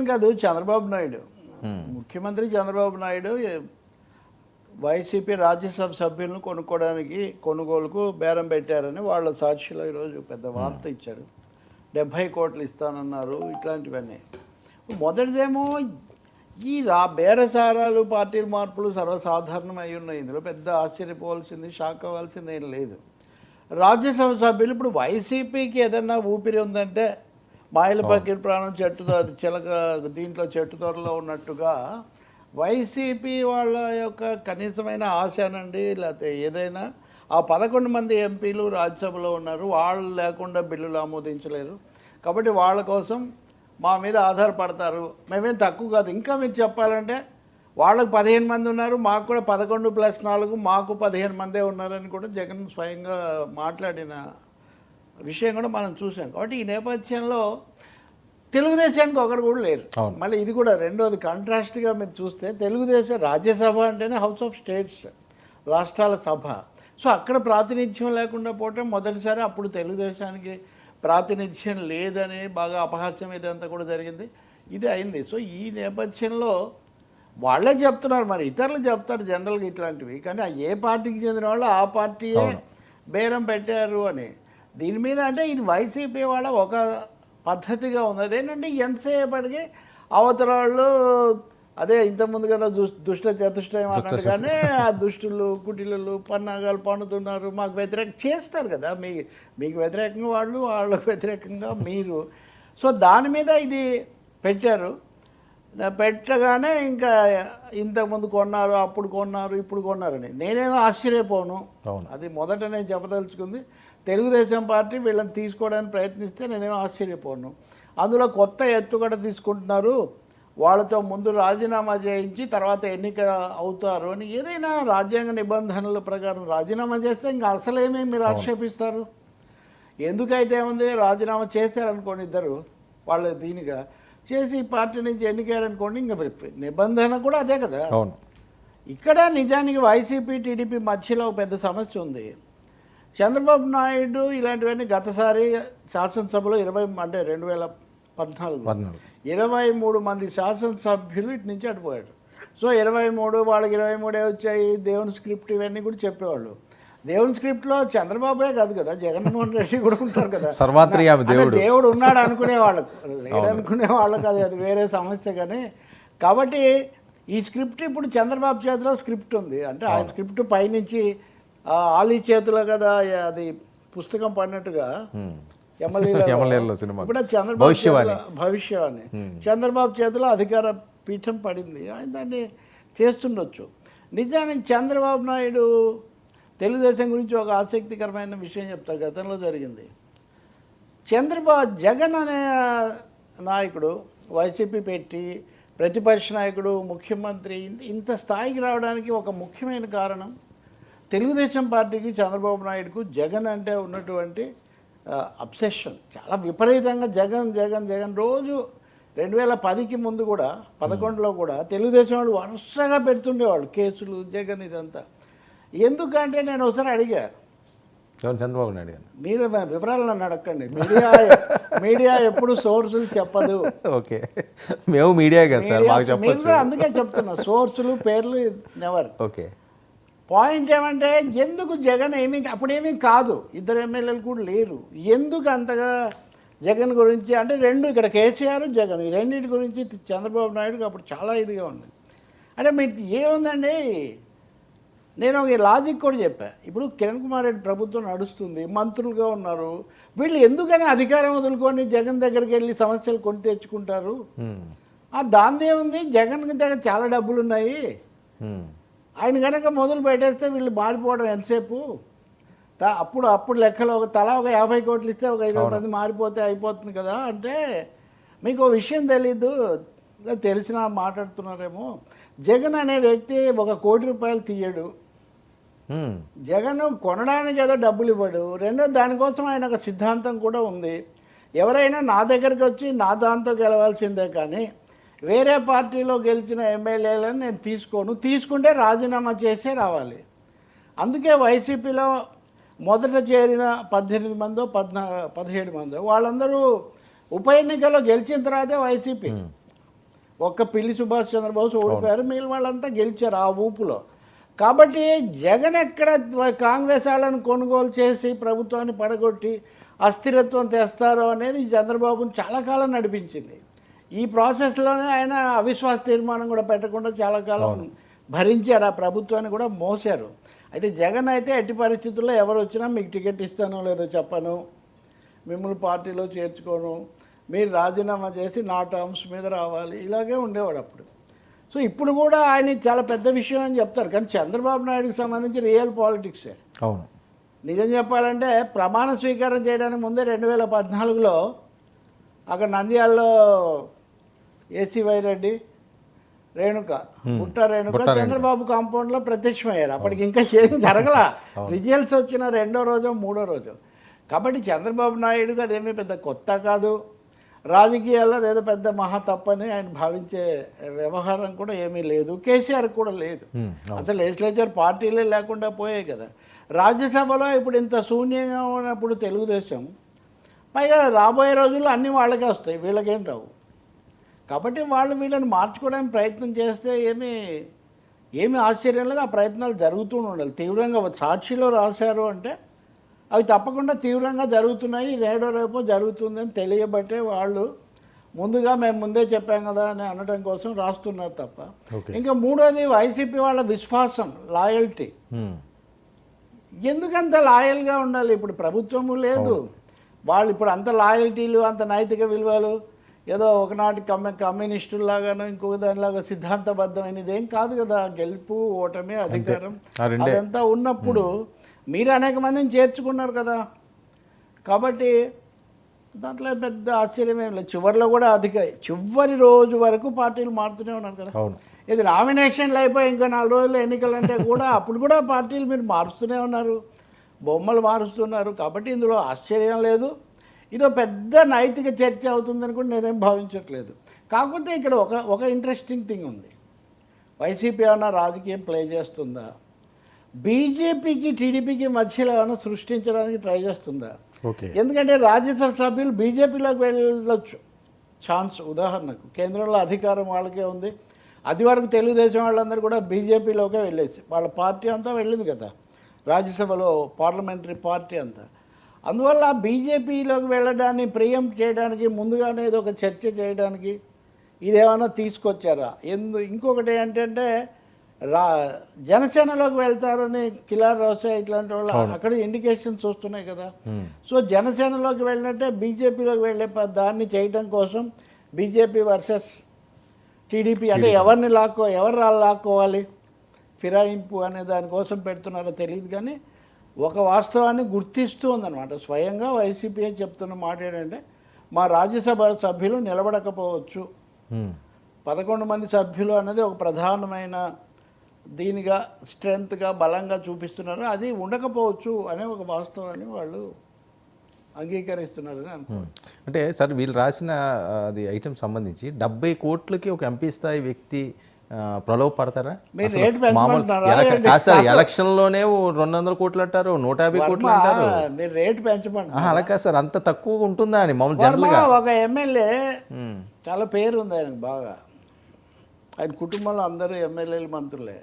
కాదు చంద్రబాబు నాయుడు. ముఖ్యమంత్రి చంద్రబాబు నాయుడు వైసీపీ రాజ్యసభ సభ్యులను కొనుక్కోవడానికి కొనుగోలుకు బేరం పెట్టారని వాళ్ళ సాక్షిలో ఈరోజు పెద్ద వార్త ఇచ్చారు. డెబ్భై కోట్లు ఇస్తానన్నారు ఇట్లాంటివన్నీ. మొదటిదేమో ఈ రా బేరసారాలు పార్టీల మార్పులు సర్వసాధారణమై ఉన్నాయి. ఇందులో పెద్ద ఆశ్చర్యపోవాల్సింది షాక్ అవ్వాల్సింది ఏం లేదు. రాజ్యసభ సభ్యులు ఇప్పుడు వైసీపీకి ఏదన్నా ఊపిరి ఉందంటే మాయల పక్కిన ప్రాణం చెట్టు చిలక దీంట్లో చెట్టు తోటలో ఉన్నట్టుగా వైసీపీ వాళ్ళ యొక్క కనీసమైన ఆశనండి లేకపోతే ఏదైనా. ఆ పదకొండు మంది ఎంపీలు రాజ్యసభలో ఉన్నారు వాళ్ళు లేకుండా బిల్లులు ఆమోదించలేరు. కాబట్టి వాళ్ళ కోసం మా మీద ఆధారపడతారు. మేమేం తక్కువ కాదు. ఇంకా మీరు చెప్పాలంటే వాళ్ళకు పదిహేను మంది ఉన్నారు మాకు కూడా పదకొండు ప్లస్ నాలుగు మాకు పదిహేను మందే ఉన్నారని కూడా జగన్ స్వయంగా మాట్లాడిన విషయం కూడా మనం చూసాం. కాబట్టి ఈ నేపథ్యంలో తెలుగుదేశానికి ఒకరు కూడా లేరు. మళ్ళీ ఇది కూడా రెండోది కాంట్రాస్ట్గా మీరు చూస్తే తెలుగుదేశం రాజ్యసభ అంటేనే హౌస్ ఆఫ్ స్టేట్స్ రాష్ట్రాల సభ. సో అక్కడ ప్రాతినిధ్యం లేకుండా పోవటం మొదటిసారి అప్పుడు తెలుగుదేశానికి ప్రాతినిధ్యం లేదని బాగా అపహాస్యం ఇదంతా కూడా జరిగింది. ఇది అయింది. సో ఈ నేపథ్యంలో వాళ్ళే చెప్తున్నారు మరి ఇతరులు చెప్తారు జనరల్గా ఇట్లాంటివి. కానీ ఆ ఏ పార్టీకి చెందిన వాళ్ళు ఆ పార్టీయే బేరం పెట్టారు అని. దీని మీద అంటే ఇది వైసీపీ వాళ్ళ ఒక పద్ధతిగా ఉంది అదేంటంటే ఎంతసేపటికి అవతల వాళ్ళు అదే ఇంతకుముందు కదా దుష్- దుష్ట చతుష్టయం అన్నట్టుగానే ఆ దుష్టులు కుటిలు పన్నాగాలు పన్నుతున్నారు మాకు వ్యతిరేకం చేస్తారు కదా. మీ మీకు వ్యతిరేకంగా వాళ్ళు వాళ్ళకు వ్యతిరేకంగా మీరు. సో దాని మీద ఇది పెట్టారు. పెట్టగానే ఇంకా ఇంతకుముందు కొన్నారు అప్పుడు కొన్నారు ఇప్పుడు కొన్నారని. నేనేమో ఆశ్చర్యపోను. అది మొదట నేను చెప్పదలుచుకుంది. తెలుగుదేశం పార్టీ వీళ్ళని తీసుకోవడానికి ప్రయత్నిస్తే నేనేమో ఆశ్చర్యపోను. అందులో కొత్త ఎత్తుగడ తీసుకుంటున్నారు. వాళ్ళతో ముందు రాజీనామా చేయించి తర్వాత ఎన్నిక అవుతారు అని ఏదైనా రాజ్యాంగ నిబంధనల ప్రకారం రాజీనామా చేస్తే ఇంకా అసలేమీ మీరు ఆక్షేపిస్తారు? ఎందుకైతే ఉంది రాజీనామా చేశారనుకోండి ఇద్దరు వాళ్ళ దీనిగా. చేసి పార్టీ నుంచి ఎన్నికయ్యారనుకోండి ఇంకా నిబంధన కూడా అదే కదా. ఇక్కడ నిజానికి వైసీపీ టీడీపీ మధ్యలో పెద్ద సమస్య ఉంది. చంద్రబాబు నాయుడు ఇలాంటివన్నీ గతసారి శాసనసభలో ఇరవై అంటే రెండు వేల పద్నాలుగు. ఇరవై మూడు మంది శాసనసభ్యులు ఇటు నుంచి అటుపోయారు సో ఇరవై మూడు వాళ్ళకి ఇరవై మూడే వచ్చాయి దేవుని స్క్రిప్ట్ ఇవన్నీ కూడా చెప్పేవాళ్ళు. దేవుని స్క్రిప్ట్లో చంద్రబాబే కాదు కదా జగన్మోహన్ రెడ్డి కూడా ఉంటారు కదా. సర్వాంతర్యామి అంటే దేవుడు. దేవుడు ఉన్నాడు అనుకునే వాళ్ళకు. లేదనుకునే వాళ్ళకి అది అది వేరే సమస్య కానీ. కాబట్టి ఈ స్క్రిప్ట్ ఇప్పుడు చంద్రబాబు చేతిలో స్క్రిప్ట్ ఉంది. అంటే ఆ స్క్రిప్ట్ పైనుంచి ఆలీ చేతిలో కదా అది పుస్తకం పడినట్టుగా. ఎమ్మెల్యేల సినిమా. ఇప్పుడు చంద్రబాబు భవిష్యవాణి. చంద్రబాబు చేతిలో అధికార పీఠం పడింది. ఆయన దాన్ని చేస్తుండొచ్చు. నిజానికి చంద్రబాబు నాయుడు తెలుగుదేశం గురించి ఒక ఆసక్తికరమైన విషయం చెప్తా గతంలో జరిగింది. చంద్రబాబు జగన్ అనే నాయకుడు వైసీపీ పెట్టి ప్రతిపక్ష నాయకుడు ముఖ్యమంత్రి ఇంత స్థాయికి రావడానికి ఒక ముఖ్యమైన కారణం తెలుగుదేశం పార్టీకి చంద్రబాబు నాయుడుకు జగన్ అంటే ఉన్నటువంటి అబ్సెషన్. చాలా విపరీతంగా జగన్ జగన్ జగన్ రోజు రెండు వేల పదికి ముందు కూడా పదకొండులో కూడా తెలుగుదేశం వాళ్ళు వరుసగా పెడుతుండేవాళ్ళు కేసులు జగన్ ఇదంతా. ఎందుకంటే నేను ఒకసారి అడిగా. చంద్రబాబు నాయుడు మీరు వివరాలు నన్ను అడగండి. మీడియా మీడియా ఎప్పుడు సోర్సులు చెప్పదు. ఓకే. మేము మీడియా కదా సార్ మాకు చెప్పొచ్చు. అందుకే చెప్తున్నా. సోర్సులు పేర్లు నెవర్. ఓకే. పాయింట్ ఏమంటే ఎందుకు జగన్ ఏమీ అప్పుడేమీ కాదు. ఇద్దరు ఎమ్మెల్యేలు కూడా లేరు. ఎందుకు అంతగా జగన్ గురించి అంటే రెండు ఇక్కడ కేసీఆర్ జగన్. ఈ రెండింటి గురించి చంద్రబాబు నాయుడుకి అప్పుడు చాలా ఇదిగా ఉంది. అంటే మీకు ఏముందండి? నేను ఒక లాజిక్ కూడా చెప్పా. ఇప్పుడు కిరణ్ కుమార్ రెడ్డి ప్రభుత్వం నడుస్తుంది మంత్రులుగా ఉన్నారు. వీళ్ళు ఎందుకని అధికారం వదులుకొని జగన్ దగ్గరికి వెళ్ళి సమస్యలు కొని తెచ్చుకుంటారు? దాందే ఉంది. జగన్ దగ్గర చాలా డబ్బులు ఉన్నాయి. ఆయన కనుక మొదలు పెట్టేస్తే వీళ్ళు మారిపోవడం ఎంతసేపు? అప్పుడు అప్పుడు లెక్కలో ఒక తలా ఒక యాభై కోట్లు ఇస్తే ఒక ఇరవై మంది మారిపోతే అయిపోతుంది కదా? అంటే మీకు విషయం తెలీదు తెలిసిన మాట్లాడుతున్నారేమో. జగన్ అనే వ్యక్తి ఒక కోటి రూపాయలు తీయడు. జగన్ కొనడానికి ఏదో డబ్బులు ఇవ్వడు. రెండో దానికోసం ఆయన ఒక సిద్ధాంతం కూడా ఉంది. ఎవరైనా నా దగ్గరికి వచ్చి నా దాంతో గెలవాల్సిందే కానీ వేరే పార్టీలో గెలిచిన ఎమ్మెల్యేలను నేను తీసుకోను. తీసుకుంటే రాజీనామా చేసే రావాలి. అందుకే వైసీపీలో మొదట చేరిన పద్దెనిమిది మందో పద్నా పదిహేడు మందో వాళ్ళందరూ ఉప ఎన్నికల్లో గెలిచిన తర్వాతే వైసీపీ. ఒక్క పిల్లి సుభాష్ చంద్రబోస్ ఓడిపోయారు. మిగిలిన వాళ్ళంతా గెలిచారు ఆ ఊపులో. కాబట్టి జగన్ ఎక్కడ కాంగ్రెస్ వాళ్ళని కొనుగోలు చేసి ప్రభుత్వాన్ని పడగొట్టి అస్థిరత్వం తెస్తారో అనేది చంద్రబాబును చాలా కాలం నడిపించింది. ఈ ప్రాసెస్లోనే ఆయన అవిశ్వాస తీర్మానం కూడా పెట్టకుండా చాలా కాలం భరించారు. ఆ ప్రభుత్వాన్ని కూడా మోసారు అయితే జగన్ అయితే ఎట్టి పరిస్థితుల్లో ఎవరు వచ్చినా మీకు టికెట్ ఇస్తానో లేదో చెప్పను. మిమ్మల్ని పార్టీలో చేర్చుకోను. మీరు రాజీనామా చేసి నా టర్మ్స్ మీద రావాలి. ఇలాగే ఉండేవాడు అప్పుడు. సో ఇప్పుడు కూడా ఆయన చాలా పెద్ద విషయం అని చెప్తారు. కానీ చంద్రబాబు నాయుడుకి సంబంధించి రియల్ పాలిటిక్సే. అవును. నిజం చెప్పాలంటే ప్రమాణ స్వీకారం చేయడానికి ముందే రెండు వేల పద్నాలుగులో అక్కడ నంద్యాలలో ఏసీ వైరెడ్డి రేణుక. బుట్ట రేణుక. చంద్రబాబు కాంపౌండ్లో ప్రత్యక్షమయ్యారు అప్పటికి ఇంకా ఏం జరగల. రిజల్ట్స్ వచ్చిన రెండో రోజు మూడో రోజు. కాబట్టి చంద్రబాబు నాయుడుకి అదేమీ పెద్ద కొత్త కాదు. రాజకీయాల్లో ఏదో పెద్ద మహా తప్పని ఆయన భావించే వ్యవహారం కూడా ఏమీ లేదు. కేసీఆర్ కూడా లేదు. అసలు లెజిస్లేచర్ పార్టీలే లేకుండా పోయాయి కదా. రాజ్యసభలో ఇప్పుడు ఇంత శూన్యంగా ఉన్నప్పుడు తెలుగుదేశం పైగా రాబోయే రోజుల్లో అన్నీ వాళ్ళకే వస్తాయి. వీళ్ళకేం రావు. కాబట్టి వాళ్ళు వీళ్ళని మార్చుకోవడానికి ప్రయత్నం చేస్తే ఏమీ ఏమీ ఆశ్చర్యం లేదు. ఆ ప్రయత్నాలు జరుగుతూ ఉండాలి. తీవ్రంగా సాక్షిలో రాశారు అంటే అవి తప్పకుండా తీవ్రంగా జరుగుతున్నాయి. రేడో రేపో జరుగుతుందని తెలియబట్టే వాళ్ళు ముందుగా మేము ముందే చెప్పాం కదా అని అనడం కోసం రాస్తున్నారు తప్ప. ఇంకా మూడోది వైసీపీ వాళ్ళ విశ్వాసం లాయల్టీ. ఎందుకంత లాయల్గా ఉండాలి? ఇప్పుడు ప్రభుత్వము లేదు. వాళ్ళు ఇప్పుడు అంత లాయల్టీలు అంత నైతిక విలువలు ఏదో ఒకనాటి కమ్మ కమ్యూనిస్టులాగానో ఇంకొక దానిలాగా సిద్ధాంతబద్ధమైనది ఏం కాదు కదా. గెలుపు ఓటమి అధికారం. అదంతా ఉన్నప్పుడు మీరు అనేక మందిని చేర్చుకున్నారు కదా. కాబట్టి దాంట్లో పెద్ద ఆశ్చర్యం ఏం లేదు. చివరిలో కూడా అధిక చివరి రోజు వరకు పార్టీలు మారుతూనే ఉన్నారు కదా. ఇది నామినేషన్లు అయిపోయి ఇంకా నాలుగు రోజులు ఎన్నికలు అంటే కూడా అప్పుడు కూడా పార్టీలు మీరు మారుస్తూనే ఉన్నారు. బొమ్మలు మారుస్తున్నారు. కాబట్టి ఇందులో ఆశ్చర్యం లేదు. ఇదో పెద్ద నైతిక చర్చ అవుతుందని కూడా నేనేం భావించట్లేదు. కాకపోతే ఇక్కడ ఒక ఒక ఇంట్రెస్టింగ్ థింగ్ ఉంది. వైసీపీ ఏమైనా రాజకీయం ప్లే చేస్తుందా? బీజేపీకి టీడీపీకి మధ్యలో ఏమైనా సృష్టించడానికి ట్రై చేస్తుందా? ఎందుకంటే రాజ్యసభ సభ్యులు బీజేపీలోకి వెళ్ళొచ్చు. ఛాన్స్ ఉదాహరణకు కేంద్రంలో అధికారం వాళ్ళకే ఉంది. అది వరకు తెలుగుదేశం వాళ్ళందరూ కూడా బీజేపీలోకే వెళ్ళేసి వాళ్ళ పార్టీ అంతా వెళ్ళింది కదా. రాజ్యసభలో పార్లమెంటరీ పార్టీ అంతా. అందువల్ల బీజేపీలోకి వెళ్ళడాన్ని ప్రియం చేయడానికి ముందుగానే ఏదో ఒక చర్చ చేయడానికి ఇదేమన్నా తీసుకొచ్చారా? ఎందు ఇంకొకటి ఏంటంటే రా జనసేనలోకి వెళ్తారని కిలార్ రోసే ఇట్లాంటి వాళ్ళు అక్కడ ఇండికేషన్స్ వస్తున్నాయి కదా. సో జనసేనలోకి వెళ్ళినట్టే బీజేపీలోకి వెళ్ళే దాన్ని చేయడం కోసం బీజేపీ వర్సెస్ టీడీపీ అంటే ఎవరిని లాక్కో ఎవరు లాక్కోవాలి? ఫిరాయింపు అనే దానికోసం పెడుతున్నారో తెలియదు కానీ ఒక వాస్తవాన్ని గుర్తిస్తూ ఉందన్నమాట. స్వయంగా వైసీపీ చెప్తున్న మాట ఏంటంటే మా రాజ్యసభ సభ్యులు నిలబడకపోవచ్చు. పదకొండు మంది సభ్యులు అనేది ఒక ప్రధానమైన దీనిగా స్ట్రెంగ్త్గా బలంగా చూపిస్తున్నారు. అది ఉండకపోవచ్చు అనే ఒక వాస్తవాన్ని వాళ్ళు అంగీకరిస్తున్నారని. అంటే సార్ వీళ్ళు రాసిన అది ఐటమ్ సంబంధించి డెబ్బై కోట్లకి ఒక ఎంపీ స్థాయి వ్యక్తి ప్రలోభ పడతారా? మామూలు ఎలక- ఏంటి? కాదు. సార్ ఎలక్షన్లోనే ఓ రెండు వందల కోట్లు అంటారు నూట యాభై కోట్లు అంటారు. మీరు రేటు పెంచమంటారు అలా కాదు సార్. అంత తక్కువ ఉంటుందా అని మామూలు జనరల్గా? ఒక ఎమ్మెల్యే చాలా పేరు ఉంది ఆయనకు బాగా. ఆయన కుటుంబంలో అందరూ ఎమ్మెల్యేలు మంత్రులే.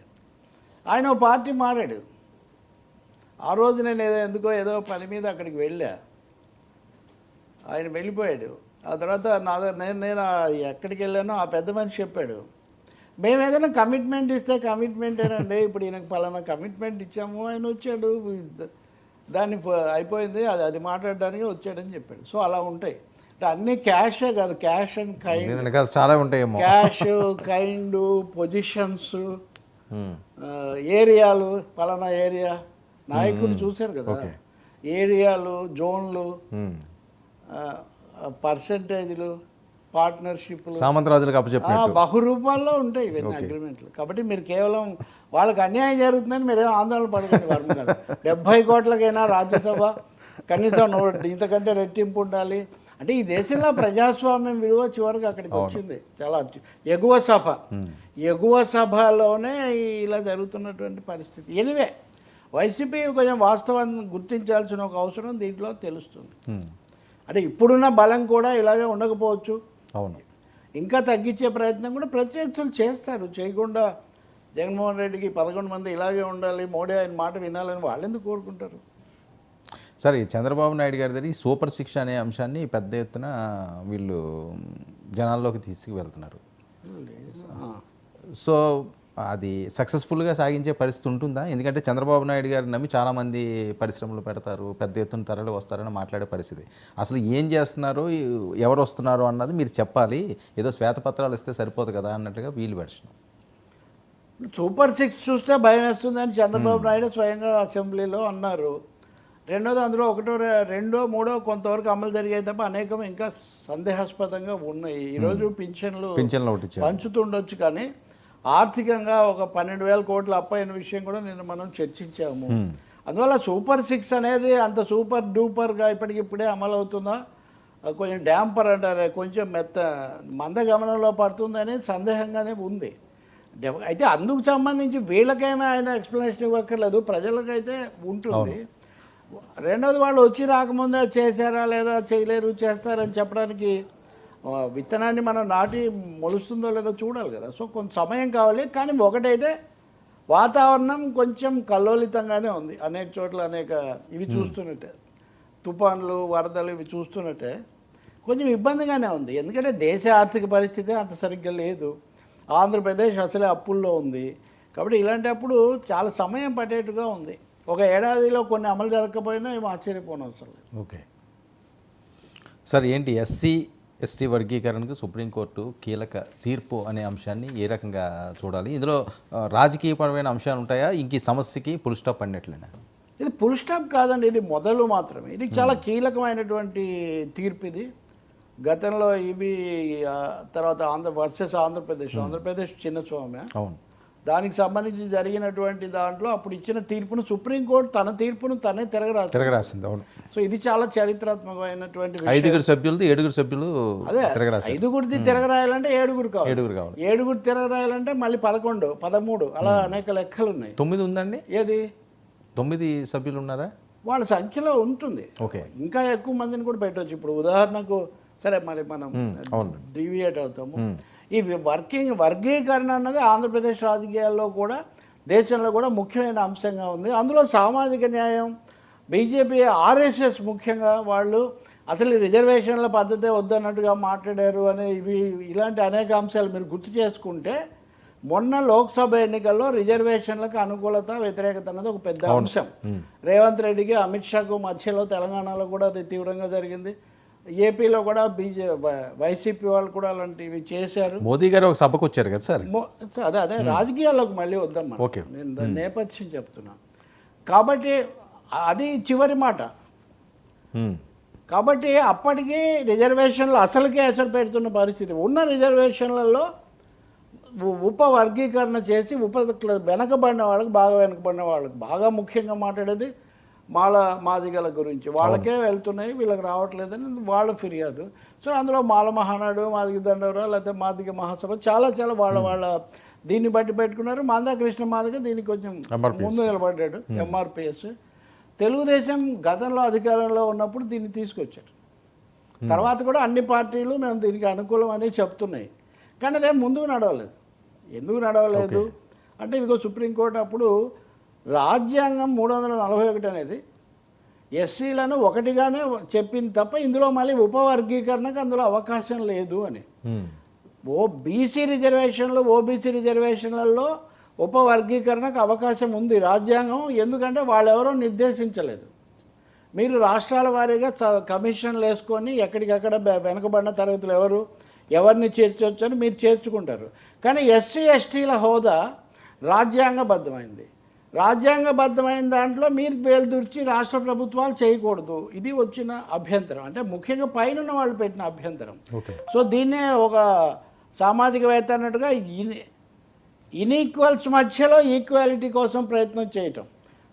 ఆయన ఓ పార్టీ మారాడు. ఆ రోజు నేను ఏదో ఎందుకో ఏదో పని మీద అక్కడికి వెళ్ళా. ఆయన వెళ్ళిపోయాడు. ఆ తర్వాత నా నేను నేను ఎక్కడికి వెళ్ళానో ఆ పెద్ద మనిషి చెప్పాడు. మేము ఏదైనా కమిట్మెంట్ ఇస్తే కమిట్మెంట్ ఏనండి. ఇప్పుడు ఈయనకు పలానా కమిట్మెంట్ ఇచ్చాము ఆయన వచ్చాడు. దాన్ని అయిపోయింది. అది అది మాట్లాడడానికి వచ్చాడని చెప్పాడు. సో అలా ఉంటాయి. అంటే అన్ని క్యాషే కాదు. క్యాష్ అండ్ కైండ్ చాలా ఉంటాయేమో. క్యాష్ కైండ్ పొజిషన్స్ ఏరియాలు పలానా ఏరియా. నాయకుడు చూశారు కదా. ఏరియాలు జోన్లు. పర్సంటేజ్లు పార్ట్నర్షిప్లు. సామంతరాజులకు అప్పచెప్పినట్టు. బహురూపాల్లో ఉంటాయి ఇవన్నీ అగ్రిమెంట్లు. కాబట్టి మీరు కేవలం వాళ్ళకి అన్యాయం జరుగుతుందని మీరేం ఆందోళన పడకండి వర్మ గారు. డెబ్బై కోట్లకైనా రాజ్యసభ కనీసం ఇంతకంటే రెట్టింపు ఉండాలి. అంటే ఈ దేశంలో ప్రజాస్వామ్యం విలువ చివరికి అక్కడికి వచ్చింది. చాలా ఎగువ సభ. ఎగువ సభలోనే ఇలా జరుగుతున్నటువంటి పరిస్థితి. ఎనివే వైసీపీ కొంచెం వాస్తవాన్ని గుర్తించాల్సిన ఒక అవసరం దీంట్లో తెలుస్తుంది. అంటే ఇప్పుడున్న బలం కూడా ఇలాగే ఉండకపోవచ్చు. అవును. ఇంకా తగ్గించే ప్రయత్నం కూడా ప్రత్యర్థులు చేస్తారు. చేయకుండా జగన్మోహన్ రెడ్డికి పదకొండు మంది ఇలాగే ఉండాలి మోడీ ఆయన మాట వినాలని వాళ్ళు ఎందుకు కోరుకుంటారు? సరే చంద్రబాబు నాయుడు గారి దగ్గర ఈ సూపర్ శిక్ష అనే అంశాన్ని పెద్ద ఎత్తున వీళ్ళు జనాల్లోకి తీసుకువెళ్తున్నారు. సో అది సక్సెస్ఫుల్గా సాగించే పరిస్థితి ఉంటుందా? ఎందుకంటే చంద్రబాబు నాయుడు గారిని నమ్మి చాలామంది పరిశ్రమలు పెడతారు పెద్ద ఎత్తున తరలి వస్తారని మాట్లాడే పరిస్థితి. అసలు ఏం చేస్తున్నారు ఎవరు వస్తున్నారు అన్నది మీరు చెప్పాలి. ఏదో శ్వేతపత్రాలు ఇస్తే సరిపోదు కదా అన్నట్టుగా వీళ్ళు వెర్షన్ సూపర్ సిక్స్ చూస్తే భయం వేస్తుందని చంద్రబాబు నాయుడు స్వయంగా అసెంబ్లీలో అన్నారు. రెండోది అందులో ఒకటో రెండో మూడో కొంతవరకు అమలు జరిగాయి తప్ప అనేకం ఇంకా సందేహాస్పదంగా ఉన్నాయి. ఈరోజు పింఛన్లు పంచుతుండొచ్చు కానీ ఆర్థికంగా ఒక పన్నెండు వేల కోట్ల అప్పైన విషయం కూడా నిన్న మనం చర్చించాము. అందువల్ల సూపర్ సిక్స్ అనేది అంత సూపర్ డూపర్గా ఇప్పటికిప్పుడే అమలు అవుతుందా కొంచెం డ్యాంపర్ అంటారే కొంచెం మెత్త మందగమనంలో పడుతుందని సందేహంగానే ఉంది. అయితే అందుకు సంబంధించి వీళ్ళకేమీ ఆయన ఎక్స్ప్లెనేషన్ ఇవ్వక్కర్లేదు ప్రజలకైతే ఉంటుంది. రెండోది వాళ్ళు వచ్చి రాకముందే చేశారా లేదా చేయలేరు చేస్తారని చెప్పడానికి విత్తనాన్ని మనం నాటి మొలుస్తుందో లేదో చూడాలి కదా. సో కొంత సమయం కావాలి. కానీ ఒకటైతే వాతావరణం కొంచెం కల్లోలితంగానే ఉంది. అనేక చోట్ల అనేక ఇవి చూస్తున్నట్టే. తుఫాన్లు వరదలు ఇవి చూస్తున్నట్టే. కొంచెం ఇబ్బందిగానే ఉంది. ఎందుకంటే దేశ ఆర్థిక పరిస్థితి అంత సరిగ్గా లేదు. ఆంధ్రప్రదేశ్ అసలే అప్పుల్లో ఉంది. కాబట్టి ఇలాంటప్పుడు చాలా సమయం పట్టేట్టుగా ఉంది. ఒక ఏడాదిలో కొన్ని అమలు జరగకపోయినా ఏం ఆశ్చర్యపోనవసరం లేదు. ఓకే. సార్ ఏంటి? ఎస్సీ ఎస్టీ వర్గీకరణకు సుప్రీంకోర్టు కీలక తీర్పు అనే అంశాన్ని ఏ రకంగా చూడాలి? ఇందులో రాజకీయపరమైన అంశాలు ఉంటాయా? ఇంక ఈ సమస్యకి పుల్ స్టాప్ పడినట్లేనా ఇది ఫుల్ స్టాప్ కాదండి ఇది మొదలు మాత్రమే. ఇది చాలా కీలకమైనటువంటి తీర్పు ఇది. గతంలో ఇవి తర్వాత ఆంధ్ర వర్సెస్ ఆంధ్రప్రదేశ్. ఆంధ్రప్రదేశ్ చిన్న స్వామి అవును. దానికి సంబంధించి జరిగినటువంటి దాంట్లో అప్పుడు ఇచ్చిన తీర్పును సుప్రీంకోర్టు తన తీర్పును తనే తిరగరాదు తిరగరాసింది అవును. సో ఇది చాలా చరిత్రాత్మకమైనటువంటి. ఐదుగురు సభ్యులది ఏడుగురు సభ్యులు అదే ఐదుగురిది తిరగరాయాలంటే ఏడుగురు కావాలి. ఏడుగురు కావాలి. ఏడుగురు తిరగరాయాలంటే మళ్ళీ పదకొండు పదమూడు అలా అనేక లెక్కలు ఉన్నాయి. తొమ్మిది ఉందండి? ఏది? తొమ్మిది సభ్యులు ఉన్నారా? వాళ్ళ సంఖ్యలో ఉంటుంది. ఓకే. ఇంకా ఎక్కువ మందిని కూడా పెట్టవచ్చు ఇప్పుడు ఉదాహరణకు సరే మరి మనం అవును. డివియేట్ అవుతాము. ఈ వర్కింగ్ వర్గీకరణ అన్నది ఆంధ్రప్రదేశ్ రాజకీయాల్లో కూడా దేశంలో కూడా ముఖ్యమైన అంశంగా ఉంది. అందులో సామాజిక న్యాయం బీజేపీ ఆర్ఎస్ఎస్ ముఖ్యంగా వాళ్ళు అసలు రిజర్వేషన్ల పద్ధతే వద్దన్నట్టుగా మాట్లాడారు అనే ఇవి ఇలాంటి అనేక అంశాలు మీరు గుర్తు చేసుకుంటే మొన్న లోక్సభ ఎన్నికల్లో రిజర్వేషన్లకు అనుకూలత వ్యతిరేకత అన్నది ఒక పెద్ద అంశం. రేవంత్ రెడ్డికి అమిత్ షాకు మధ్యలో తెలంగాణలో కూడా అది తీవ్రంగా జరిగింది. ఏపీలో కూడా బీజే వైసీపీ వాళ్ళు కూడా అలాంటివి చేశారు. మోదీ గారు ఒక సభకు వచ్చారు కదా సార్? అదే అదే రాజకీయాల్లోకి మళ్ళీ వద్దాం. ఓకే. నేను దాని నేపథ్యం చెప్తున్నా. కాబట్టి అది చివరి మాట. కాబట్టి అప్పటికి రిజర్వేషన్లు అసలుకే అసలు పెడుతున్న పరిస్థితి. ఉన్న రిజర్వేషన్లలో ఉప వర్గీకరణ చేసి ఉప వెనకబడిన వాళ్ళకి బాగా వెనకబడిన వాళ్ళకి బాగా ముఖ్యంగా మాట్లాడేది మాల మాదిగల గురించి. వాళ్ళకే వెళ్తున్నాయి వీళ్ళకి రావట్లేదని వాళ్ళ ఫిర్యాదు. సో అందులో మాల మహానాడు మాదిగ దండవరా లేకపోతే మాదిగ మహాసభ చాలా చాలా వాళ్ళ వాళ్ళ దీన్ని బట్టి పెట్టుకున్నారు. మందాకృష్ణ మాదిగ దీనికి కొంచెం. ముందు నిలబడ్డాడు ఎంఆర్పిఎస్ తెలుగుదేశం గతంలో అధికారంలో ఉన్నప్పుడు దీన్ని తీసుకొచ్చారు. తర్వాత కూడా అన్ని పార్టీలు మేము దీనికి అనుకూలం అని చెప్తున్నాయి. కానీ అదే ముందుకు నడవలేదు. ఎందుకు నడవలేదు? అంటే ఇదిగో సుప్రీంకోర్టు అప్పుడు రాజ్యాంగం మూడు వందల నలభై ఒకటి అనేది ఎస్సీలను ఒకటిగానే చెప్పింది తప్ప ఇందులో మళ్ళీ ఉపవర్గీకరణకు అందులో అవకాశం లేదు అని. ఓ బీసీ రిజర్వేషన్లు ఓబీసీ రిజర్వేషన్లలో ఉపవర్గీకరణకు అవకాశం ఉంది రాజ్యాంగం ఎందుకంటే వాళ్ళెవరో నిర్దేశించలేదు. మీరు రాష్ట్రాల వారీగా చ- కమిషన్లు వేసుకొని ఎక్కడికక్కడ వెనుకబడిన తరగతులు ఎవరు ఎవరిని చేర్చవచ్చు అని మీరు చేర్చుకుంటారు. కానీ ఎస్సీ ఎస్టీల హోదా రాజ్యాంగబద్ధమైంది. రాజ్యాంగబద్ధమైన దాంట్లో మీరు వేలుదూర్చి రాష్ట్ర ప్రభుత్వాలు చేయకూడదు. ఇది వచ్చిన అభ్యంతరం. అంటే ముఖ్యంగా పైన వాళ్ళు పెట్టిన అభ్యంతరం. సో దీన్నే ఒక సామాజికవేత్త అన్నట్టుగా ఇన్ ఇన్ఈక్వల్స్ మధ్యలో ఈక్వాలిటీ కోసం ప్రయత్నం చేయటం.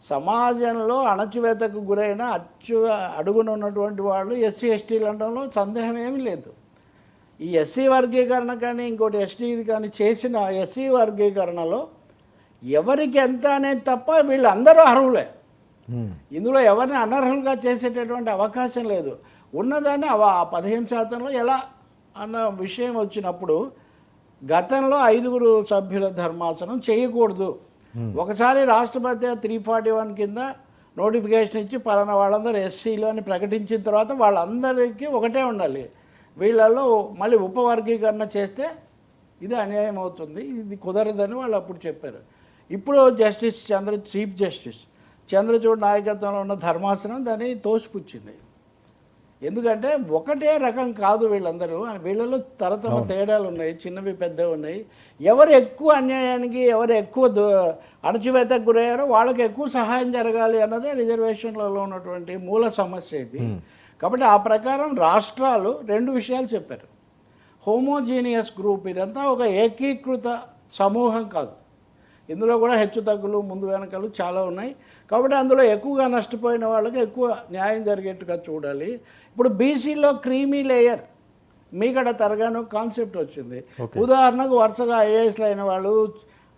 సమాజంలో అణచివేతకు గురైన అచ్చు అడుగున ఉన్నటువంటి వాళ్ళు ఎస్సీ ఎస్టీలు అనడంలో సందేహం ఏమీ లేదు. ఈ ఎస్సీ వర్గీకరణ కానీ ఇంకోటి ఎస్టీది కానీ చేసిన ఎస్సీ వర్గీకరణలో ఎవరికి ఎంత అనేది తప్ప వీళ్ళందరూ అర్హులే. ఇందులో ఎవరిని అనర్హులుగా చేసేటటువంటి అవకాశం లేదు. ఉన్నదాన్ని ఆ పదిహేను శాతంలో ఎలా అన్న విషయం వచ్చినప్పుడు గతంలో ఐదుగురు సభ్యుల ధర్మాసనం చేయకూడదు. ఒకసారి రాష్ట్రపతి త్రీ ఫార్టీ వన్ కింద నోటిఫికేషన్ ఇచ్చి పలానా వాళ్ళందరూ ఎస్సీలు అని ప్రకటించిన తర్వాత వాళ్ళందరికీ ఒకటే ఉండాలి. వీళ్ళల్లో మళ్ళీ ఉపవర్గీకరణ చేస్తే ఇది అన్యాయం అవుతుంది ఇది కుదరదని వాళ్ళు అప్పుడు చెప్పారు. ఇప్పుడు justice Chandra chief justice Chandrachud నాయకత్వంలో ఉన్న ధర్మాసనం దాన్ని తోసిపుచ్చింది. ఎందుకంటే ఒకటే రకం కాదు వీళ్ళందరూ. వీళ్ళలో తరతమ తేడాలు ఉన్నాయి చిన్నవి పెద్దవి ఉన్నాయి. ఎవరు ఎక్కువ అన్యాయానికి ఎవరు ఎక్కువ అణచివేతకు గురయ్యారో వాళ్ళకి ఎక్కువ సహాయం జరగాలి అన్నదే రిజర్వేషన్లలో ఉన్నటువంటి మూల సమస్య ఇది. కాబట్టి ఆ ప్రకారం రాష్ట్రాలు రెండు విషయాలు చెప్పారు. హోమోజీనియస్ గ్రూప్ ఇదంతా ఒక ఏకీకృత సమూహం కాదు. ఇందులో కూడా హెచ్చు తగ్గులు ముందు వెనకలు చాలా ఉన్నాయి. కాబట్టి అందులో ఎక్కువగా నష్టపోయిన వాళ్ళకి ఎక్కువ న్యాయం జరిగేట్టుగా చూడాలి. ఇప్పుడు బీసీలో క్రీమీ లేయర్ మీగడ తరగాను కాన్సెప్ట్ వచ్చింది. ఉదాహరణకు వరుసగా ఐఏఎస్లు అయిన వాళ్ళు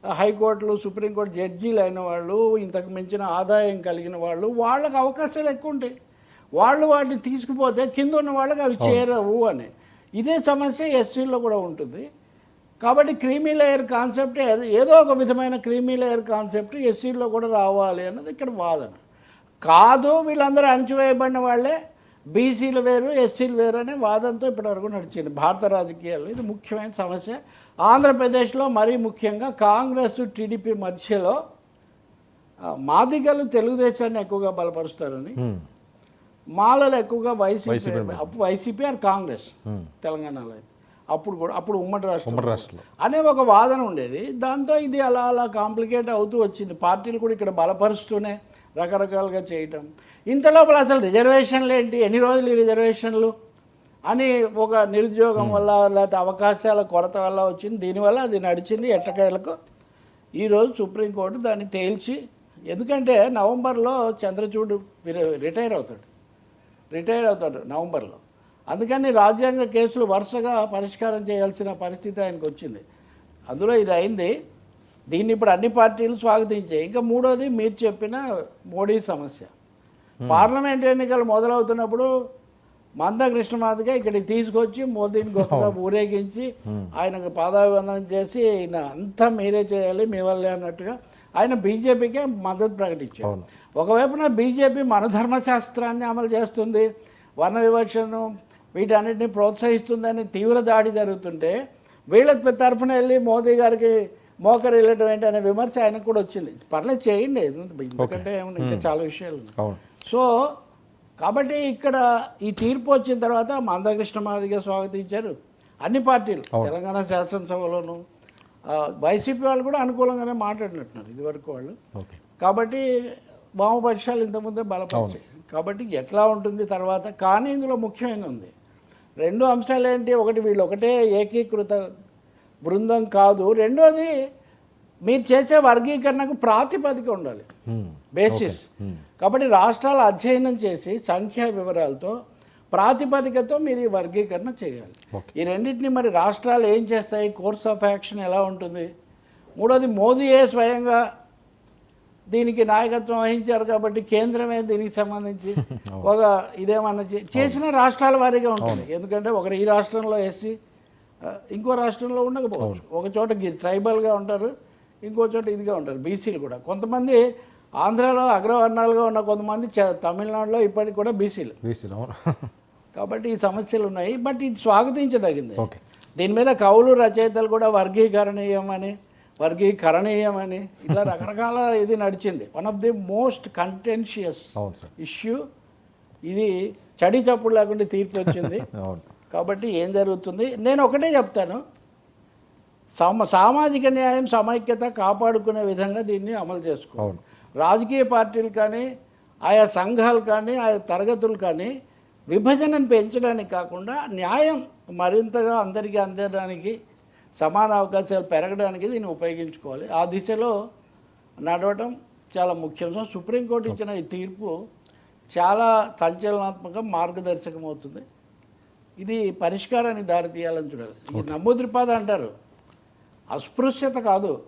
హైకోర్టులు సుప్రీంకోర్టు జడ్జీలు అయిన వాళ్ళు ఇంతకు మించిన ఆదాయం కలిగిన వాళ్ళు వాళ్ళకి అవకాశాలు ఎక్కువ ఉంటాయి. వాళ్ళు వాటిని తీసుకుపోతే కింద ఉన్న వాళ్ళకి అవి చేరవు అని. ఇదే సమస్య ఎస్సీలో కూడా ఉంటుంది. కాబట్టి క్రీమీ లేయర్ కాన్సెప్ట్ ఏదో- ఒక విధమైన క్రీమీ లేయర్ కాన్సెప్ట్ ఎస్సీలో కూడా రావాలి అన్నది ఇక్కడ వాదన. కాదు వీళ్ళందరూ అణచివేయబడిన వాళ్ళే. బీసీలు వేరు ఎస్సీలు వేరు అనే వాదంతో ఇప్పటివరకు నడిచింది భారత రాజకీయాల్లో. ఇది ముఖ్యమైన సమస్య. ఆంధ్రప్రదేశ్లో మరీ ముఖ్యంగా కాంగ్రెస్ టీడీపీ మధ్యలో మాదిగలు తెలుగుదేశాన్ని ఎక్కువగా బలపరుస్తారని మాలలు ఎక్కువగా వైసీపీ వైసీపీ ఆర్ కాంగ్రెస్. తెలంగాణలో అయితే. అప్పుడు కూడా అప్పుడు ఉమ్మడి రాష్ట్రం ఉమ్మడి రాష్ట్రంలో. అనే ఒక వాదన ఉండేది. దాంతో ఇది అలా అలా కాంప్లికేట్ అవుతూ వచ్చింది. పార్టీలు కూడా ఇక్కడ బలపరుస్తూనే రకరకాలుగా చేయటం. ఇంత లోపల అసలు రిజర్వేషన్లు ఏంటి? ఎన్ని రోజులు ఈ రిజర్వేషన్లు అని ఒక నిరుద్యోగం వల్ల లేకపోతే అవకాశాల కొరత వల్ల వచ్చింది. దీనివల్ల అది నడిచింది ఎట్టకేలకు. ఈరోజు సుప్రీంకోర్టు దాన్ని తేల్చి ఎందుకంటే నవంబర్లో చంద్రచూడ్ రిటైర్ అవుతాడు. రిటైర్ అవుతాడు నవంబర్లో. అందుకని రాజ్యాంగ కేసులు వరుసగా పరిష్కారం చేయాల్సిన పరిస్థితి ఆయనకు వచ్చింది. అందులో ఇది అయింది. దీన్ని ఇప్పుడు అన్ని పార్టీలు స్వాగతించాయి. ఇంకా మూడోది మీరు చెప్పిన మోడీ సమస్య. పార్లమెంట్ ఎన్నికలు మొదలవుతున్నప్పుడు మంద కృష్ణమాదిగా ఇక్కడికి తీసుకొచ్చి మోదీని గొప్పగా ఊరేగించి ఆయనకు పాదాభివందనం చేసి ఈయన అంతా మీరే చేయాలి మీ వల్లే అన్నట్టుగా ఆయన బీజేపీకే మద్దతు ప్రకటించారు. ఒకవైపున బీజేపీ మన ధర్మశాస్త్రాన్ని అమలు చేస్తుంది వర్ణ వివక్షను వీటన్నిటిని ప్రోత్సహిస్తుందని తీవ్ర దాడి జరుగుతుంటే వీళ్ళ తరఫున వెళ్ళి మోదీ గారికి మోకరు వెళ్ళడం ఏంటి అనే విమర్శ ఆయనకు కూడా వచ్చింది. పర్లేదు చేయండి. ఎందుకంటే ఏమన్నా ఇంకా చాలా విషయాలు సో కాబట్టి ఇక్కడ ఈ తీర్పు వచ్చిన తర్వాత మందకృష్ణ మాదిగా స్వాగతించారు. అన్ని పార్టీలు తెలంగాణ శాసనసభలోను వైసీపీ వాళ్ళు కూడా అనుకూలంగానే మాట్లాడినట్టున్నారు ఇదివరకు వాళ్ళు. కాబట్టి వామపక్షాలు ఇంతకుముందే బలపరిచాయి. కాబట్టి ఎట్లా ఉంటుంది తర్వాత? కానీ ఇందులో ముఖ్యమైన ఉంది. రెండు అంశాలు ఏంటి ఒకటి వీళ్ళు ఒకటే ఏకీకృత బృందం కాదు. రెండోది మీరు చేసే వర్గీకరణకు ప్రాతిపదిక ఉండాలి. బేసిస్ ఉమ్, కాబట్టి రాష్ట్రాలు అధ్యయనం చేసి సంఖ్యా వివరాలతో ప్రాతిపదికతో మీరు ఈ వర్గీకరణ చేయాలి. ఈ రెండింటిని మరి రాష్ట్రాలు ఏం చేస్తాయి? కోర్స్ ఆఫ్ యాక్షన్ ఎలా ఉంటుంది? మూడోది మోదీయే స్వయంగా దీనికి నాయకత్వం వహించారు కాబట్టి కేంద్రమే దీనికి సంబంధించి ఒక ఇదేమన్నా చేసిన రాష్ట్రాల వారీగా ఉంటుంది. ఎందుకంటే ఒకరు ఈ రాష్ట్రంలో ఎస్సీ ఇంకో రాష్ట్రంలో ఉండకపోవచ్చు. ఒక చోట గి- ట్రైబల్గా ఉంటారు ఇంకో చోట ఇదిగా ఉంటారు బీసీలు కూడా. కొంతమంది ఆంధ్రాలో అగ్రవర్ణాలుగా ఉన్న కొంతమంది తమిళనాడులో ఇప్పటికి కూడా బీసీలు. బీసీలో కాబట్టి ఈ సమస్యలు ఉన్నాయి. బట్ ఇది స్వాగతించదగింది. దీని మీద కవులు రచయితలు కూడా వర్గీకరణీయమని వర్గీకరణీయమని ఇలా రకరకాల ఇది నడిచింది. One of the most contentious issue ఇది చడి చప్పుడు లేకుండా తీర్పు వచ్చింది. కాబట్టి ఏం జరుగుతుంది? నేను ఒకటే చెప్తాను. సమ సామాజిక న్యాయం సమైక్యత కాపాడుకునే విధంగా దీన్ని అమలు చేసుకో అవును. రాజకీయ పార్టీలు కానీ ఆయా సంఘాలు కానీ ఆయా తరగతులు కానీ విభజనను పెంచడానికి కాకుండా న్యాయం మరింతగా అందరికీ అందడానికి సమాన అవకాశాలు పెరగడానికి దీన్ని ఉపయోగించుకోవాలి. ఆ దిశలో నడవటం చాలా ముఖ్యం. సో సుప్రీంకోర్టు ఇచ్చిన ఈ తీర్పు చాలా సంచలనాత్మక మార్గదర్శకం అవుతుంది ఇది పరిష్కారానికి దారితీయాలని చూడాలి. నమూద్రిపాద అంటారు. అస్పృశ్యత కాదు.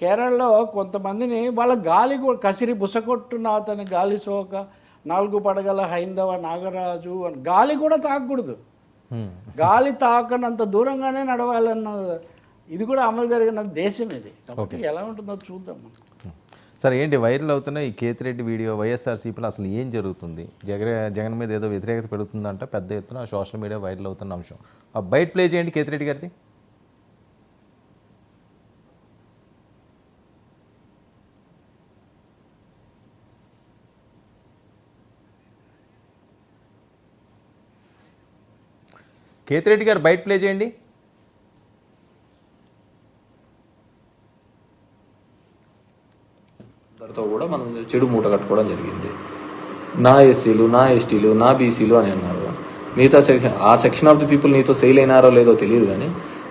కేరళలో కొంతమందిని వాళ్ళ గాలి కసిరి బుసకొట్టున అతని గాలి సోక నాలుగు పడగల హైందవ నాగరాజు అని గాలి కూడా తాగకూడదు. గాలి తాకనంత దూరంగానే నడవాలన్న ఇది కూడా అమలు జరిగిన దేశం ఇది. ఎలా ఉంటుందో చూద్దాం మనం. సరే ఏంటి వైరల్ అవుతున్న ఈ కేతిరెడ్డి వీడియో వైఎస్ఆర్సీపీలో అసలు ఏం జరుగుతుంది? జగన్ జగన్ మీద ఏదో వ్యతిరేకత పెరుగుతుందంట పెద్ద ఎత్తున సోషల్ మీడియా వైరల్ అవుతున్న అంశం. ఆ బయట ప్లే చేయండి కేతిరెడ్డి గారిది. కేతిరెడ్డి గారు బయట ప్లే చేయండి. అందరితో కూడా మనం చెడు మూట కట్టుకోవడం జరిగింది. నా ఎస్సీలు నా ఎస్టీలు నా బీసీలు అని అన్నారు. మిగతా సెక్షన్ ఆ సెక్షన్ ఆఫ్ ది పీపుల్ నీతో సెయిల్ అయినారో లేదో తెలియదు కానీ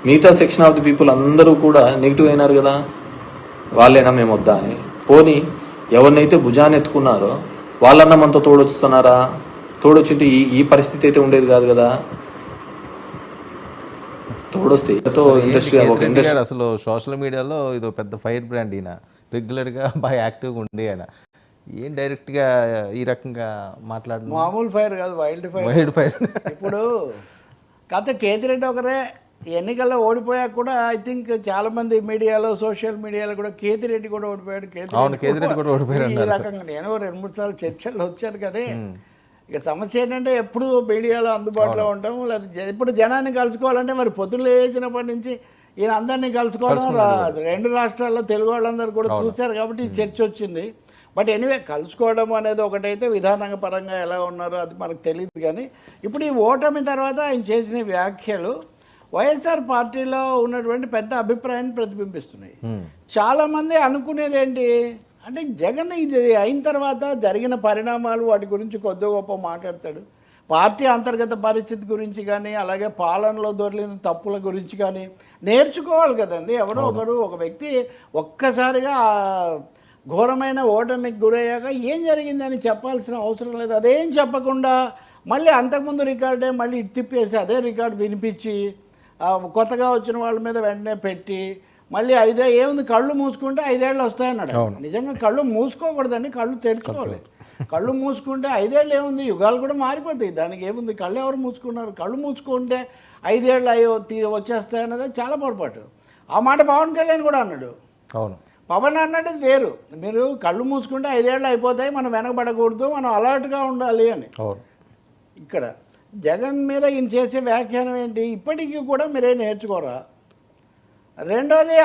మిగతా సెక్షన్ ఆఫ్ ది పీపుల్ అందరూ కూడా నెగిటివ్ అయినారు కదా. వాళ్ళేనా మేము వద్దా అని. పోనీ ఎవరినైతే భుజాన్ని ఎత్తుకున్నారో వాళ్ళన్నా మనతో తోడొస్తున్నారా తోడొచ్చింటే ఈ ఈ పరిస్థితి అయితే ఉండేది కాదు కదా. తోడొస్తే ఇండస్ట్రీ ఇండస్ట్రీ అసలు సోషల్ మీడియాలో ఇదో పెద్ద ఫైర్ బ్రాండ్ ఈయన. రెగ్యులర్గా బాగా యాక్టివ్గా ఉండి ఆయన. ఏం డైరెక్ట్గా ఈ రకంగా మాట్లాడిన? మామూలు ఫైర్ కాదు వైల్డ్ ఫైర్. Wild fire. ఇప్పుడు కాకపోతే కేతిరెడ్డి ఒకరే ఎన్నికల్లో ఓడిపోయాక కూడా ఐ థింక్ చాలా మంది మీడియాలో సోషల్ మీడియాలో కూడా కేతిరెడ్డి కూడా ఓడిపోయాడు. కేతిరెడ్డి కూడా ఓడిపోయాడు ఈ రకంగా నేను రెండు మూడు సార్లు చర్చల్లో వచ్చాను కానీ ఇక సమస్య ఏంటంటే ఎప్పుడు మీడియాలో అందుబాటులో ఉంటాం లేదా ఇప్పుడు జనాన్ని కలుసుకోవాలంటే మరి పొద్దున్న లేచినప్పటి నుంచి ఈయన అందరినీ కలుసుకోవడం రెండు రాష్ట్రాల్లో తెలుగు వాళ్ళందరూ కూడా చూశారు కాబట్టి ఈ చర్చ వచ్చింది. బట్ ఎనీవే కలుసుకోవడం అనేది ఒకటైతే విధానంగా పరంగా ఎలా ఉన్నారో అది మనకు తెలియదు కానీ ఇప్పుడు ఈ ఓటమి తర్వాత ఆయన చేసిన వ్యాఖ్యలు వైఎస్ఆర్ పార్టీలో ఉన్నటువంటి పెద్ద అభిప్రాయాన్ని ప్రతిబింబిస్తున్నాయి. చాలామంది అనుకునేది ఏంటి అంటే జగన్ ఇది అయిన తర్వాత జరిగిన పరిణామాలు వాటి గురించి కొద్ది గొప్ప మాట్లాడతాడు. పార్టీ అంతర్గత పరిస్థితి గురించి కానీ అలాగే పాలనలో దొరికిన తప్పుల గురించి కానీ నేర్చుకోవాలి కదండి. ఎవరో ఒకరు ఒక వ్యక్తి ఒక్కసారిగా ఘోరమైన ఓటమికి గురయ్యాక ఏం జరిగిందని చెప్పాల్సిన అవసరం లేదు. అదేం చెప్పకుండా మళ్ళీ అంతకుముందు రికార్డే మళ్ళీ ఇటు తిప్పేసి అదే రికార్డు వినిపించి కొత్తగా వచ్చిన వాళ్ళ మీద వెంటనే పెట్టి మళ్ళీ ఐదే ఏముంది? కళ్ళు మూసుకుంటే ఐదేళ్ళు వస్తాయన్నాడు. నిజంగా కళ్ళు మూసుకోకూడదండి కళ్ళు తెరుచుకోవాలి కళ్ళు మూసుకుంటే ఐదేళ్ళు ఏముంది? యుగాలు కూడా మారిపోతాయి. దానికి ఏముంది? కళ్ళు ఎవరు మూసుకున్నారు? కళ్ళు మూసుకుంటే ఐదేళ్ళు అయ్యో తీ వచ్చేస్తాయన్నది చాలా పొరపాటు. ఆ మాట పవన్ కళ్యాణ్ కూడా అన్నాడు. అవును. పవన్ అన్నది వేరు. మీరు కళ్ళు మూసుకుంటే ఐదేళ్ళు అయిపోతాయి మనం వెనకబడకూడదు మనం అలర్ట్గా ఉండాలి అని. ఇక్కడ జగన్ మీద ఈయన చేసే వ్యాఖ్యానం ఏంటి? ఇప్పటికీ కూడా మీరే నేర్చుకోరా? రెండోది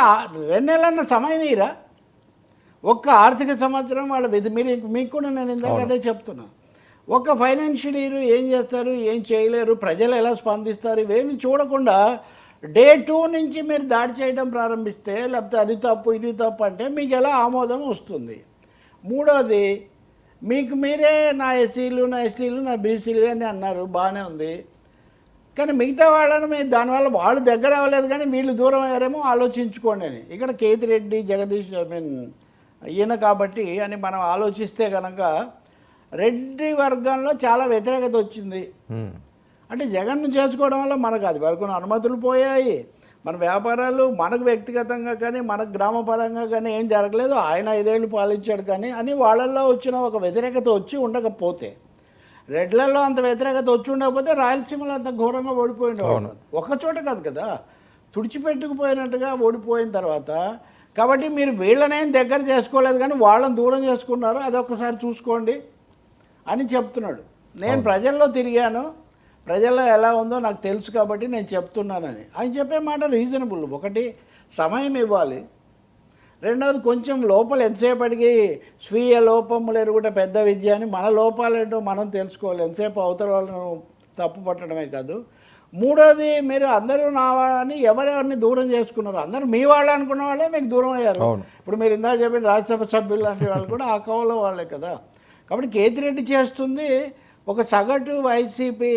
రెండు నెలలన్న సమయం ఇరా ఒక్క ఆర్థిక సంవత్సరం వాళ్ళ విధి మీరు మీకు కూడా నేను ఇందాక అదే చెప్తున్నా. ఒక్క ఫైనాన్షియల్ ఇయర్ ఏం చేస్తారు ఏం చేయలేరు ప్రజలు ఎలా స్పందిస్తారు ఇవేమి చూడకుండా డే టూ నుంచి మీరు దాడి చేయడం ప్రారంభిస్తే లేకపోతే అది తప్పు ఇది తప్పు అంటే మీకు ఎలా ఆమోదం వస్తుంది? మూడోది మీకు మీరే నా ఎస్సీలు నా ఎస్టీలు నా బీసీలు అని అన్నారు బాగానే ఉంది. కానీ మిగతా వాళ్ళని మీరు దానివల్ల వాళ్ళు దగ్గర అవ్వలేదు కానీ వీళ్ళు దూరం అయ్యారేమో ఆలోచించుకోండి అని. ఇక్కడ కేతిరెడ్డి జగదీష్ ఐ మీన్ ఈయన కాబట్టి అని మనం ఆలోచిస్తే కనుక రెడ్డి వర్గంలో చాలా వ్యతిరేకత వచ్చింది. అంటే జగన్ను చేసుకోవడం వల్ల మనకు అది వరకు అనుమతులు పోయాయి. మన వ్యాపారాలు మనకు వ్యక్తిగతంగా కానీ మనకు గ్రామ పరంగా కానీ ఏం జరగలేదు. ఆయన ఐదేళ్ళు పాలించాడు కానీ అని వాళ్ళల్లో వచ్చిన ఒక వ్యతిరేకత వచ్చి ఉండకపోతే. రెడ్లలో అంత వ్యతిరేకత వచ్చి ఉండకపోతే రాయలసీమలో అంత ఘోరంగా ఓడిపోయింది ఒక చోట కాదు కదా. తుడిచిపెట్టుకుపోయినట్టుగా ఓడిపోయిన తర్వాత కాబట్టి మీరు వీళ్ళనేం దగ్గర చేసుకోలేదు కానీ వాళ్ళని దూరం చేసుకున్నారు అదొకసారి చూసుకోండి అని చెప్తున్నాడు. నేను ప్రజల్లో తిరిగాను. ప్రజల్లో ఎలా ఉందో నాకు తెలుసు కాబట్టి నేను చెప్తున్నానని. ఆయన చెప్పే మాట రీజనబుల్ ఒకటి సమయం ఇవ్వాలి. రెండవది కొంచెం లోపల ఎంతసేపటికి స్వీయ లోపములు ఎరుగుట పెద్ద విద్య అని మన లోపాలేంటో మనం తెలుసుకోవాలి. ఎంతసేపు అవతల వాళ్ళను తప్పు పట్టడమే కాదు. మూడోది మీరు అందరూ నా వాళ్ళని ఎవరెవరిని దూరం చేసుకున్నారు? అందరూ మీ వాళ్ళు అనుకున్న వాళ్ళే మీకు దూరం అయ్యారు. ఇప్పుడు మీరు ఇందా చెప్పిన రాజ్యసభ సభ్యులు లాంటి వాళ్ళు కూడా ఆ కవలో వాళ్ళే కదా. కాబట్టి కేతిరెడ్డి చేస్తుంది ఒక సగటు వైసీపీ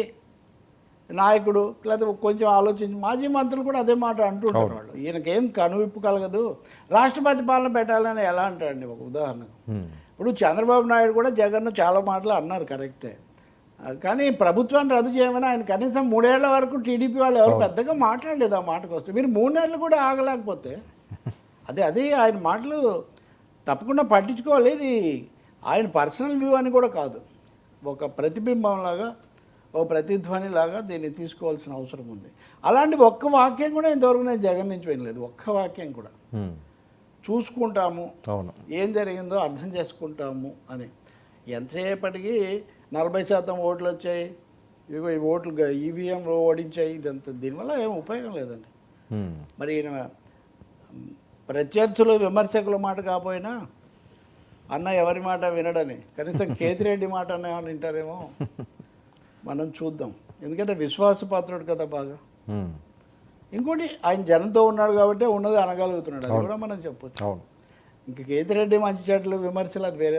నాయకుడు లేదా కొంచెం ఆలోచించి మాజీ మంత్రులు కూడా అదే మాట అంటుంటారు వాళ్ళు. ఈయనకేం కనువిప్పు కలగదు. రాష్ట్రపతి పాలన పెట్టాలని ఎలా అంటాడండి ఒక ఉదాహరణకు. ఇప్పుడు చంద్రబాబు నాయుడు కూడా జగన్ చాలా మాటలు అన్నారు కరెక్టే. కానీ ప్రభుత్వాన్ని రద్దు చేయమని ఆయన కనీసం మూడేళ్ళ వరకు టీడీపీ వాళ్ళు ఎవరు పెద్దగా మాట్లాడలేదు ఆ మాటకు వస్తే. మీరు మూడు నెలలు కూడా ఆగలేకపోతే అదే అది ఆయన మాటలు తప్పకుండా పట్టించుకోవాలి. ఇది ఆయన పర్సనల్ వ్యూ అని కూడా కాదు. ఒక ప్రతిబింబంలాగా ఓ ప్రతిధ్వని లాగా దీన్ని తీసుకోవాల్సిన అవసరం ఉంది. అలాంటి ఒక్క వాక్యం కూడా ఇంతవరకు నేను జగన్ నుంచి వినలేదు. ఒక్క వాక్యం కూడా. చూసుకుంటాము. అవును. ఏం జరిగిందో అర్థం చేసుకుంటాము అని. ఎంతసేపటికి నలభై శాతం ఓట్లు వచ్చాయి. ఇదిగో ఈ ఓట్లు ఈవీఎంలో ఓడించాయి. ఇదంతా దీనివల్ల ఏం ఉపయోగం లేదండి. మరి ఈయన ప్రత్యర్థులు విమర్శకుల మాట కాకపోయినా అన్న ఎవరి మాట వినడని. కనీసం కేతిరెడ్డి మాట అన్న వింటారేమో. మనం చూద్దాం. ఎందుకంటే విశ్వాసపాత్రుడు కదా బాగా. ఇంకోటి ఆయన జనంతో ఉన్నాడు కాబట్టి ఉన్నది అనగలుగుతున్నాడు. అది కూడా మనం చెప్పొచ్చు. ఇంక కేతిరెడ్డి మంచి చెట్లు విమర్శలు అది వేరే